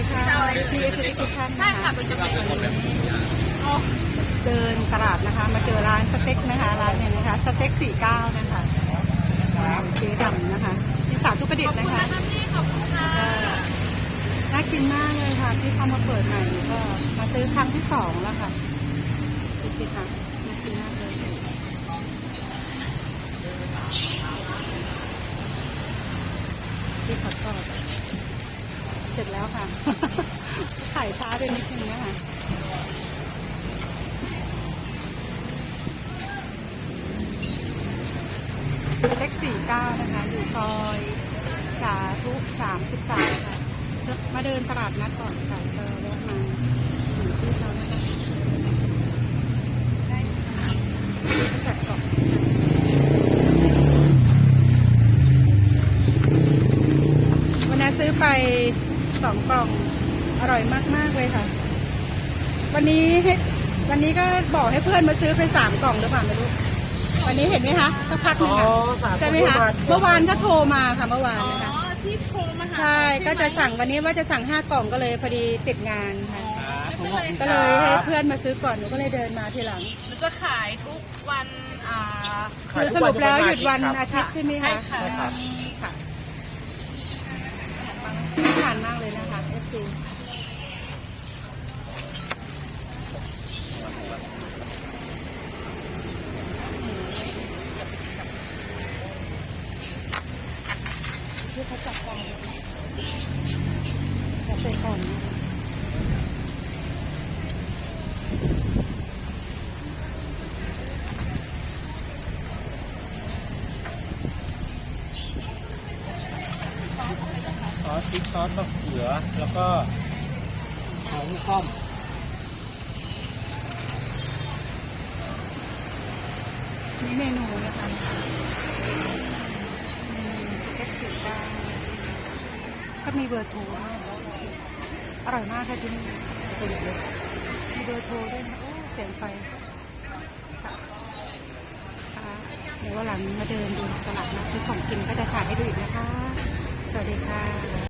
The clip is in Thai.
ดีค่ะพี่เอสดีทุกท่านใช่ค่ะเป็นจะเป็นโอ้เดินตลาดนะคะ มาเจอร้านสเต็กนะคะ ร้านเนี่ยนะคะ สเต็กสี่เก้านะคะเจ๊ดำนะคะที่สาธุประดิษฐ์นะคะนะคะพี่ขอบคุณค่ะน่ากินมากเลยค่ะ ที่เขามาเปิดใหม่ก็มาซื้อครั้งที่สองแล้วค่ะดูสิค่ะน่ากินมากเลยที่ขอทอดเส ร็จแล้วค่ะ ขายช้าไปนิดนึงนะคะเล็กสี่เก้านะคะ อยู่ซอยสาธุสามสิบสามค่ะ มาเดินตลาดนัดก่อนค่ะก็แวะมาอยู่ที่เขานะคะจัดกล่องวันนี้ซื้อไป สองกล่องอร่อยมากๆเลยค่ะ วันนี้ให้วันนี้ก็บอกให้เพื่อนมาซื้อไปสามกล่องหรือเปล่าไม่รู้วันนี้เห็นไหมคะสักพักหนึ่งอะใช่ไหมคะเมื่อวานก็โทรมาค่ะเมื่อวานอ๋อนะคะที่โทรมาหาใช่ก็จะสั่งวันนี้ว่าจะสั่งห้ากล่องก็เลยพอดีติดงานค่ะไม่เป็นไรก็เลยให้เพื่อนมาซื้อก่อนหนูก็เลยเดินมาทีหลังหนูจะขายทุกวันอ่าคือสรุปแล้วหยุดวันอาทิตย์ใช่ไหมใช่คะค่ะค่ะ นะคะ FC ที่เขาจับการจะใส่ก่อนนะคะ ซ อสพริกซอสมะเขือ แล้วก็หอมข้อมนี่เมนูนะคะเมนูสเต็กสีดาก็มีเบอร์โทรอร่อยมากค่ะที่นี่มีเบอร์โทรด้วยนะโอ้เสียงไฟค่ะค่ะเดี๋ยววันหลังมาเดินดูตลาดนัดซื้อของกินก็จะถ่ายให้ดูอีกนะคะ สวัสดีค่ะ